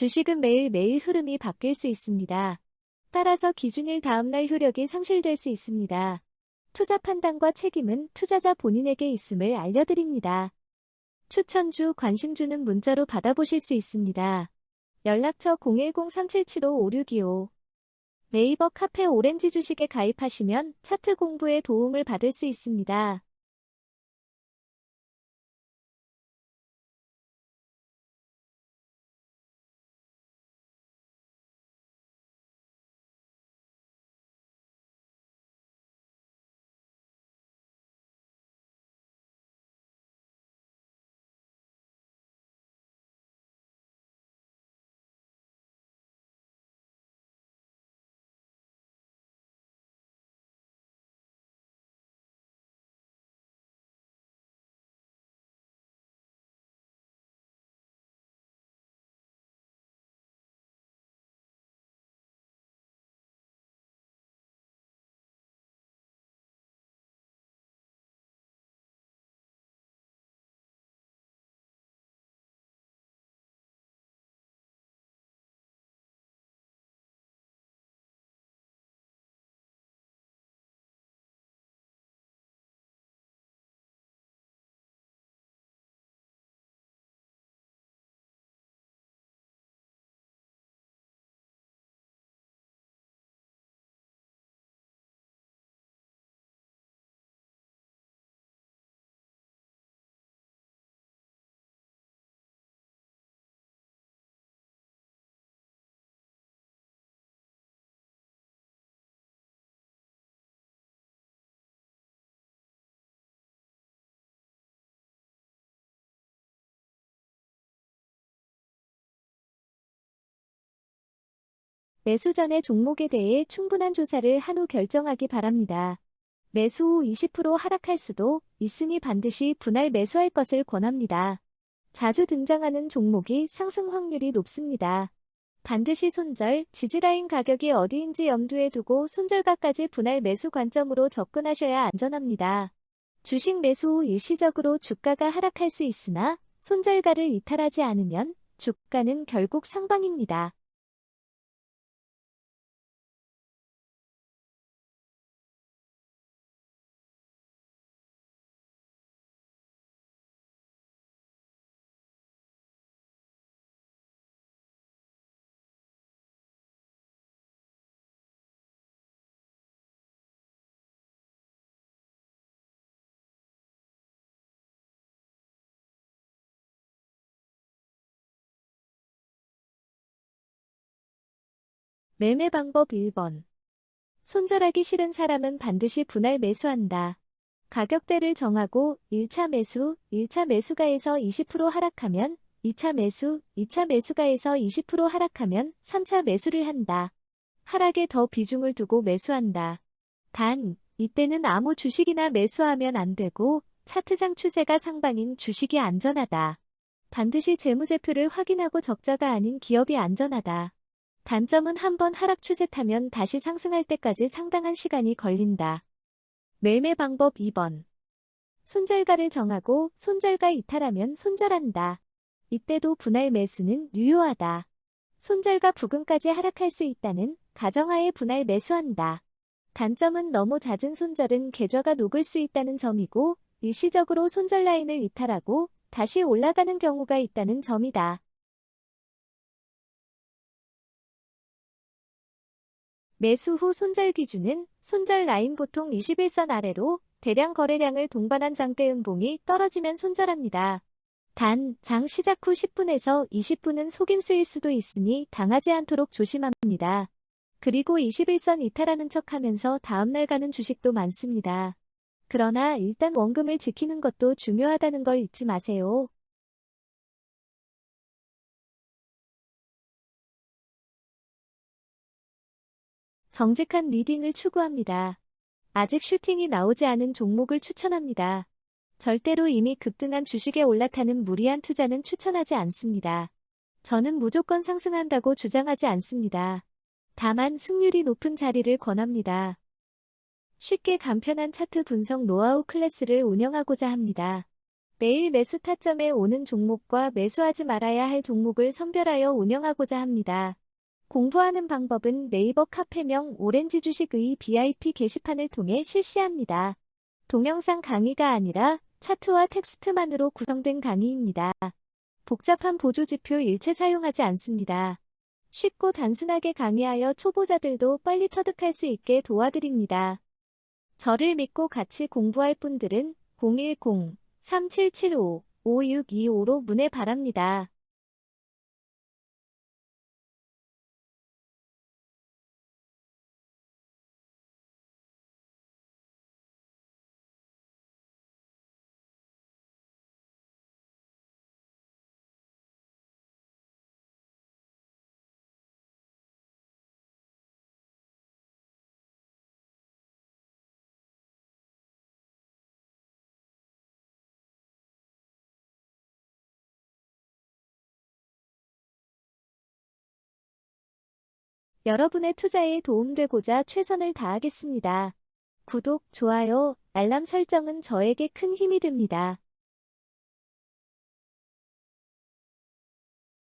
주식은 매일매일 흐름이 바뀔 수 있습니다. 따라서 기준일 다음날 효력이 상실될 수 있습니다. 투자 판단과 책임은 투자자 본인에게 있음을 알려드립니다. 추천주 관심주는 문자로 받아보실 수 있습니다. 연락처 010-377-5625 네이버 카페 오렌지 주식에 가입하시면 차트 공부에 도움을 받을 수 있습니다. 매수 전에 종목에 대해 충분한 조사를 한 후 결정하기 바랍니다. 매수 후 20% 하락할 수도 있으니 반드시 분할 매수할 것을 권합니다. 자주 등장하는 종목이 상승 확률이 높습니다. 반드시 손절, 지지라인 가격이 어디인지 염두에 두고 손절가까지 분할 매수 관점으로 접근하셔야 안전합니다. 주식 매수 후 일시적으로 주가가 하락할 수 있으나 손절가를 이탈하지 않으면 주가는 결국 상방입니다. 매매 방법 1번. 손절하기 싫은 사람은 반드시 분할 매수한다. 가격대를 정하고 1차 매수, 1차 매수가에서 20% 하락하면 2차 매수, 2차 매수가에서 20% 하락하면 3차 매수를 한다. 하락에 더 비중을 두고 매수한다. 단, 이때는 아무 주식이나 매수하면 안 되고 차트상 추세가 상방인 주식이 안전하다. 반드시 재무제표를 확인하고 적자가 아닌 기업이 안전하다. 단점은 한번 하락 추세 타면 다시 상승할 때까지 상당한 시간이 걸린다. 매매 방법 2번. 손절가를 정하고 손절가 이탈하면 손절한다. 이때도 분할 매수는 유효하다. 손절가 부근까지 하락할 수 있다는 가정하에 분할 매수한다. 단점은 너무 잦은 손절은 계좌가 녹을 수 있다는 점이고 일시적으로 손절 라인을 이탈하고 다시 올라가는 경우가 있다는 점이다. 매수 후 손절 기준은 손절 라인 보통 21선 아래로 대량 거래량을 동반한 장대 음봉이 떨어지면 손절합니다. 단, 장 시작 후 10분에서 20분은 속임수일 수도 있으니 당하지 않도록 조심합니다. 그리고 21선 이탈하는 척 하면서 다음날 가는 주식도 많습니다. 그러나 일단 원금을 지키는 것도 중요하다는 걸 잊지 마세요. 정직한 리딩을 추구합니다. 아직 슈팅이 나오지 않은 종목을 추천합니다. 절대로 이미 급등한 주식에 올라타는 무리한 투자는 추천하지 않습니다. 저는 무조건 상승한다고 주장하지 않습니다. 다만 승률이 높은 자리를 권합니다. 쉽게 간편한 차트 분석 노하우 클래스를 운영하고자 합니다. 매일 매수 타점에 오는 종목과 매수하지 말아야 할 종목을 선별하여 운영하고자 합니다. 공부하는 방법은 네이버 카페명 오렌지 주식의 VIP 게시판을 통해 실시합니다. 동영상 강의가 아니라 차트와 텍스트만으로 구성된 강의입니다. 복잡한 보조지표 일체 사용하지 않습니다. 쉽고 단순하게 강의하여 초보자들도 빨리 터득할 수 있게 도와드립니다. 저를 믿고 같이 공부할 분들은 010-3775-5625로 문의 바랍니다. 여러분의 투자에 도움되고자 최선을 다하겠습니다. 구독, 좋아요, 알람 설정은 저에게 큰 힘이 됩니다.